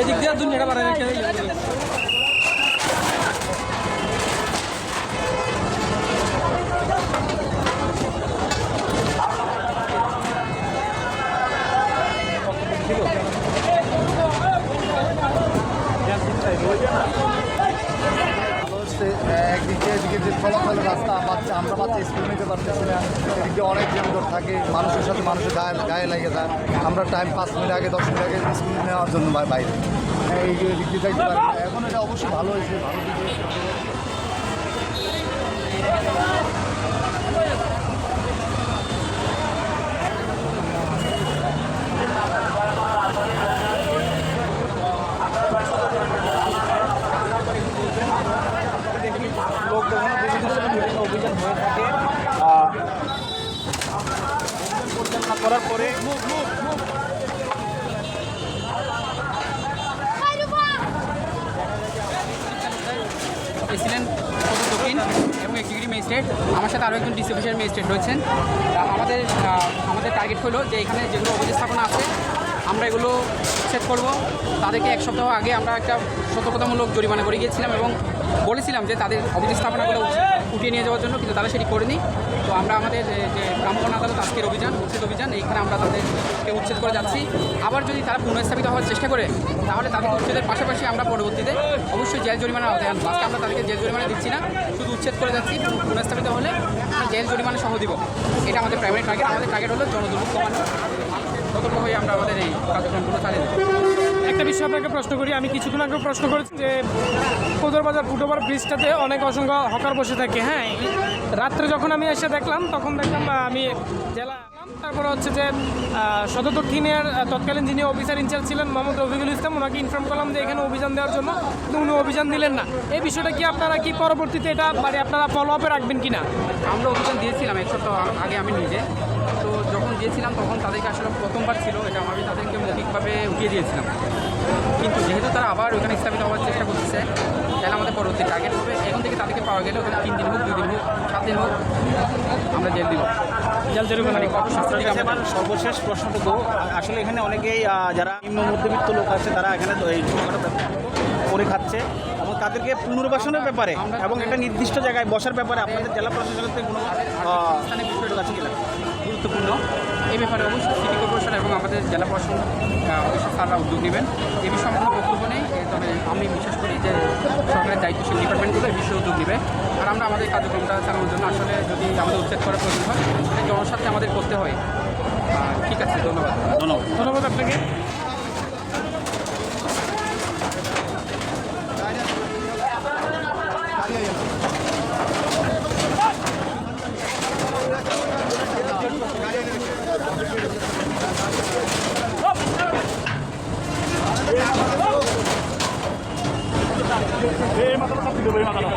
এদিক দিয়ে দুনিয়াটা বাড়াই একদিক, এদিকে যে ফলাফল রাস্তা, বাচ্চা, আমরা বাচ্চা স্কুল নিতে পারতেছি না। এদিকে অনেক যানজট থাকে, মানুষের সাথে মানুষের গায়ে গায়ে লাগে যায়। আমরা টাইম পাঁচ মিনিট আগে, দশ মিনিট আগে স্কুল নেওয়ার জন্য বাইরে। এই দিকে এখন এটা অবশ্যই ভালো হয়েছে, ভালো দিকে লোক যখন বিভিন্ন সময় বিভিন্ন অভিযান হয়ে থাকে আহ, পরিচালনা করার পরে প্রেসিডেন্ট দক্ষিণ এবং এক্সিকিউটিভ ম্যাজিস্ট্রেট। আমার সাথে আরও একজন ডিসি অফিসার ম্যাজিস্ট্রেট রয়েছেন। আমাদের আমাদের টার্গেট হলো যে এখানে যেগুলো অভিযোগ স্থাপনা আছে আমরা এগুলো চেক করব। তাদেরকে এক সপ্তাহ আগে আমরা একটা সতর্কতামূলক জরিমানা করে গিয়েছিলাম এবং বলেছিলাম যে তাদের অভিযোগ স্থাপনাগুলো উঠিয়ে নিয়ে যাওয়ার জন্য, কিন্তু তারা সেটি করেনি। তো আমরা আমাদের যে ব্রাহ্মণ আদালত, আজকের অভিযান, উচ্ছেদ অভিযান, এইখানে আমরা তাদেরকে উচ্ছেদ করে যাচ্ছি। আবার যদি তারা পুনঃস্থাপিত হওয়ার চেষ্টা করে, তাহলে তাদেরকে উচ্ছেদের পাশাপাশি আমরা পরবর্তীতে অবশ্যই জেল জরিমানা আওতায় আনব। আজকে আমরা তাদেরকে জেল জরিমানা দিচ্ছি না, শুধু উচ্ছেদ করে যাচ্ছি পুনঃস্থাপিত হলে জেল জরিমানা সহ দিব। এটা আমাদের প্রাইমারি টার্গেট আমাদের টার্গেট হলো জনদুর্ভোগ কমানো। সতর্ক হয়ে আমরা আমাদের এই কার্যক্রমগুলো চালিয়ে দেবো একটা আপনাকে প্রশ্ন করি, আমি কিছুক্ষণ আগে প্রশ্ন করেছি যে কোদর বাজার ফুটওভার ব্রিজটাতে অনেক অসংখ্য হকার বসে থাকে হ্যাঁ? রাত্রে যখন আমি এসে দেখলাম, তখন দেখলাম আমি জেলা তারপরে হচ্ছে যে সদর দক্ষিণের তৎকালীন যিনি অফিসার ইনচার্জ ছিলেন, মোহাম্মদ রফিকুল ইসলাম, ওনাকে ইনফর্ম করলাম যে এখানে অভিযান দেওয়ার জন্য। কিন্তু উনি অভিযান দিলেন না। এই বিষয়টা কি আপনারা কি পরবর্তীতে এটা মানে আপনারা ফলো আপে রাখবেন কি না আমরা অভিযান দিয়েছিলাম এক সপ্তাহ আগে আমি নিজে। তো যখন দিয়েছিলাম তখন তাদেরকে আসলে প্রথমবার ছিল, এটা আমি তাদেরকে মৌখিকভাবে উঠিয়ে দিয়েছিলাম। কিন্তু যেহেতু তারা আবার ওইখানে স্থাপিত হওয়ার চেষ্টা আমাদের পরবর্তী টার্গেট হবে। এখন থেকে তাদেরকে পাওয়া গেলে ওখানে তিন দিন হোক দুই দিন হোক সাত দিন হোক আমরা জেল দিব। আমার সর্বশেষ প্রশ্নটুকু আসলে এখানে অনেকেই যারা নিম্ন মধ্যবিত্ত লোক আছে তারা এখানে এই করে খাচ্ছে। এবং তাদেরকে পুনর্বাসনের ব্যাপারে এবং একটা নির্দিষ্ট জায়গায় বসার ব্যাপারে আপনাদের জেলা প্রশাসনের থেকে কোনো স্থানীয় বিষয়টা আছে কিনা গুরুত্বপূর্ণ। এই ব্যাপারে অবশ্যই কর্পোরেশন এবং আমাদের জেলা প্রশাসন অবশ্যই স্যাররা উদ্যোগ নেবেন। এ বিষয়ে আমার কোনো বক্তব্য নেই তবে আমি বিশ্বাস করি যে সরকারের দায়িত্বশীল ডিপার্টমেন্টগুলো এই বিষয়ে উদ্যোগ নেবে। আর আমরা আমাদের কার্যক্রমটা চালানোর জন্য আসলে যদি আমাদের উচ্ছেদ করার প্রয়োজন হয় সেটা জনস্বার্থে আমাদের করতে হয়। ঠিক আছে ধন্যবাদ। ধন্যবাদ। ধন্যবাদ আপনাকে। problema con los